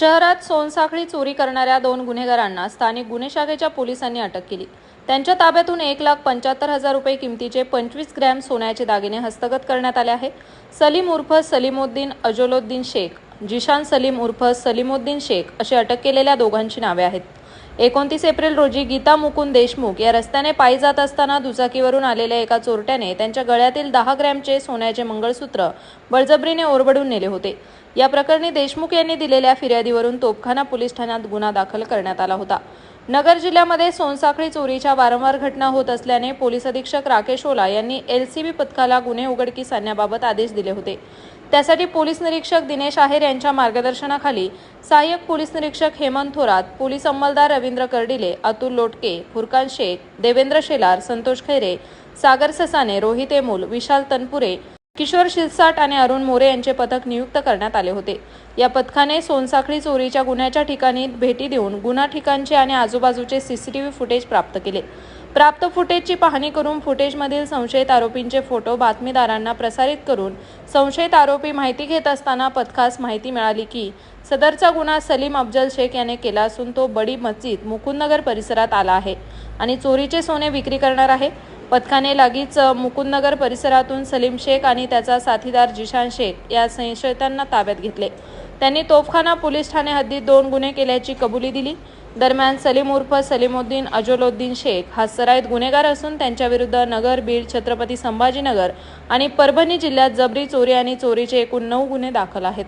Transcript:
शहरात सोनसाखळी चोरी करणाऱ्या दोन गुन्हेगारांना स्थानिक गुन्हे शाखेच्या पोलिसांनी अटक केली. त्यांच्या ताब्यातून एक लाख पंच्याहत्तर हजार रुपये किमतीचे पंचवीस ग्रॅम सोन्याचे दागिने हस्तगत करण्यात आले आहे सलीम उर्फ सलीमुद्दीन अजोलुद्दीन शेख जिशान सलीम उर्फ सलीमुद्दीन शेख अशी अटक केलेल्या दोघांची नावे आहेत. एकोणतीस एप्रिल रोजी गीता मुकुंद देशमुख या रस्त्याने पायी जात असताना दुचाकीवरून आलेल्या एका चोरट्याने त्यांच्या गळ्यातील दहा ग्रॅमचे सोन्याचे मंगळसूत्र बळजबरीने ओरबडून नेले होते. या प्रकरणी देशमुख यांनी दिलेल्या फिर्यादीवरून तोपखाना पोलीस ठाण्यात गुन्हा दाखल करण्यात आला होता. नगर जिल्ह्यामध्ये सोनसाखळी चोरीच्या वारंवार घटना होत असल्याने पोलीस अधीक्षक राकेश ओला यांनी एलसीबी पथकाला गुन्हे उघडकीस आणण्याबाबत आदेश दिले होते. त्यासाठी पोलीस निरीक्षक दिनेश आहेर यांच्या मार्गदर्शनाखाली सहाय्यक पोलीस निरीक्षक हेमंत थोरात पोलीस अंमलदार रवींद्र कर्डिले अतुल लोटके फुरकान शेख देवेंद्र शेलार संतोष खैरे सागर ससाने रोहित एमोल विशाल तनपुरे किशोर शिरसाट आणि अरुण मोरे यांचे पथक नियुक्त करण्यात आले होते. या पथकाने सोनसाखळी चोरीच्या गुन्ह्याच्या ठिकाणी भेटी देऊन गुन्हा ठिकाणचे आणि आजूबाजूचे सीसीटीव्ही फुटेज प्राप्त केले. प्राप्त फुटेजची पाहणी करून फुटेजमधील संशयित आरोपींचे फोटो बातमीदारांना प्रसारित करून संशयित आरोपी माहिती घेत असताना पथकास माहिती मिळाली की सदरचा गुन्हा सलीम अफजल शेख याने केला असून तो बडी मस्जिद मुकुंदनगर परिसरात आला आहे आणि चोरीचे सोने विक्री करणार आहे. पथकाने लागीच मुकुंदनगर परिसरातून सलीम शेख आणि त्याचा साथीदार जिशान शेख या संशयितांना ताब्यात घेतले. त्यांनी तोफखाना पोलीस ठाणे हद्दीत दोन गुन्हे केल्याची कबुली दिली. दरम्यान सलीम उर्फ सलीमुद्दीन अजोलुद्दीन शेख हा सराईत गुन्हेगार असून त्यांच्याविरुद्ध नगर बीड छत्रपती संभाजीनगर आणि परभणी जिल्ह्यात जबरी चोरी आणि चोरीचे एकूण नऊ गुन्हे दाखल आहेत.